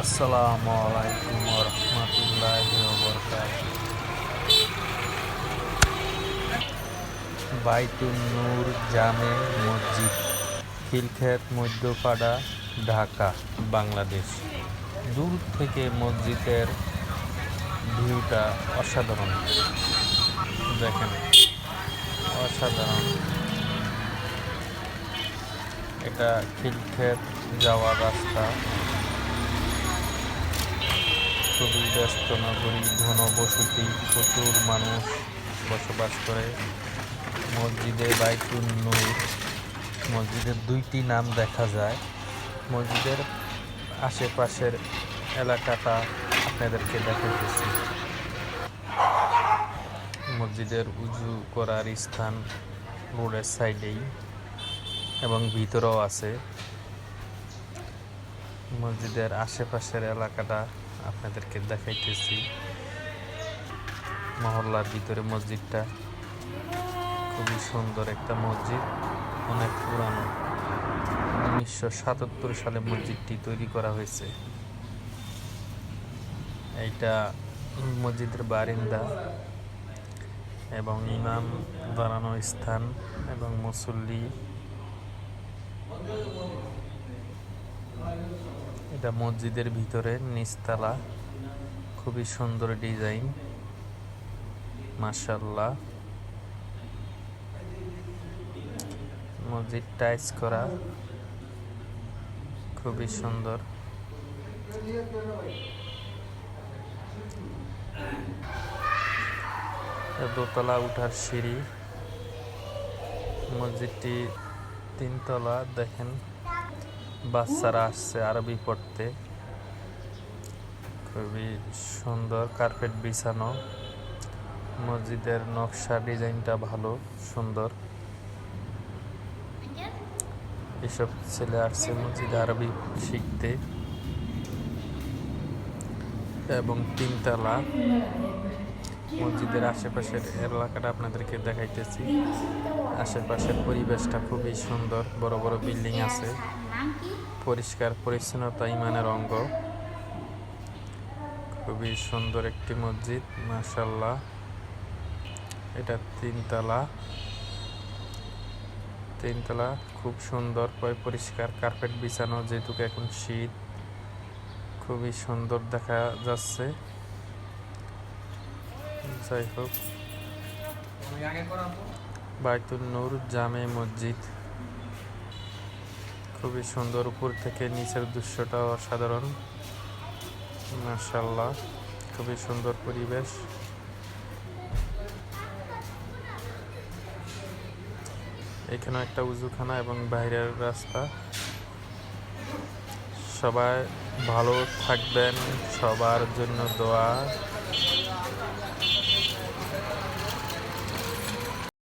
আসসালামু আলাইকুম রহমতুল্লাহ বাইতুন নূর জামে মসজিদ খিলক্ষেত মধ্যপাড়া, ঢাকা, বাংলাদেশ। দূর থেকে মসজিদের ভিউটা অসাধারণ। দেখেন, অসাধারণ। এটা খিলক্ষেত যাওয়ার রাস্তা। খুবই ব্যস্ত নগরী ঘনবসতি প্রচুর মানুষ বসবাস করে। মসজিদে বাইতুন নূর। মসজিদের দুইটি নাম দেখা যায়। মসজিদের আশেপাশের এলাকাটা আপনাদেরকে দেখাইতেছি। মসজিদের উজু করার স্থান রোডের সাইডেই এবং ভিতরেও আছে। মসজিদের আশেপাশের এলাকাটা আপনাদেরকে দেখাইতেছি। মহল্লার ভিতরে মসজিদটা। খুবই সুন্দর একটা মসজিদ, অনেক পুরানো। উনিশশো সাতাত্তর সালে মসজিদটি তৈরি করা হয়েছে। এইটা মসজিদের বারিন্দা এবং ইমাম দাঁড়ানো স্থান এবং মুসল্লি এটা মসজিদের ভিতরে, নিচতলা। খুবই সুন্দর ডিজাইন। মাশাল্লাহ মসজিদ টাইস করা। খুবই সুন্দর। দোতলা উঠার সিঁড়ি। মসজিদটি তিনতলা, দেখেন। বাচ্চারা আসছে আরবি পড়তে। খুবই সুন্দর কার্পেট বিছানো। মসজিদের নকশা ডিজাইনটা ভালো, সুন্দর। এসব ছেলে আসছে মসজিদে আরবি শিখতে। এবং তিনতলা। মসজিদের আশেপাশের এলাকাটা আপনাদেরকে দেখাইতেছি। আশেপাশের পরিবেশটা খুবই সুন্দর, বড় বড় বিল্ডিং আছে। পরিষ্কার, পরিচ্ছন্নতা ইমানের অঙ্গ। খুবই সুন্দর একটি মসজিদ মাশাল্লাহ এটা তিনতলা। তিনতলা খুব সুন্দর পরিষ্কার, কার্পেট বিছানো, যেহেতু এখন শীত। খুবই সুন্দর দেখা যাচ্ছে। যাই হোক বাইতুল নূর জামে মসজিদ। খুবই সুন্দর উপর থেকে নিচের দৃশ্যটা অসাধারণ। মার্শাল্লাহ খুবই সুন্দর পরিবেশ। এখানে একটা উজুখানা এবং বাইরের রাস্তা। সবাই ভালো থাকবেন সবার জন্য দোয়া।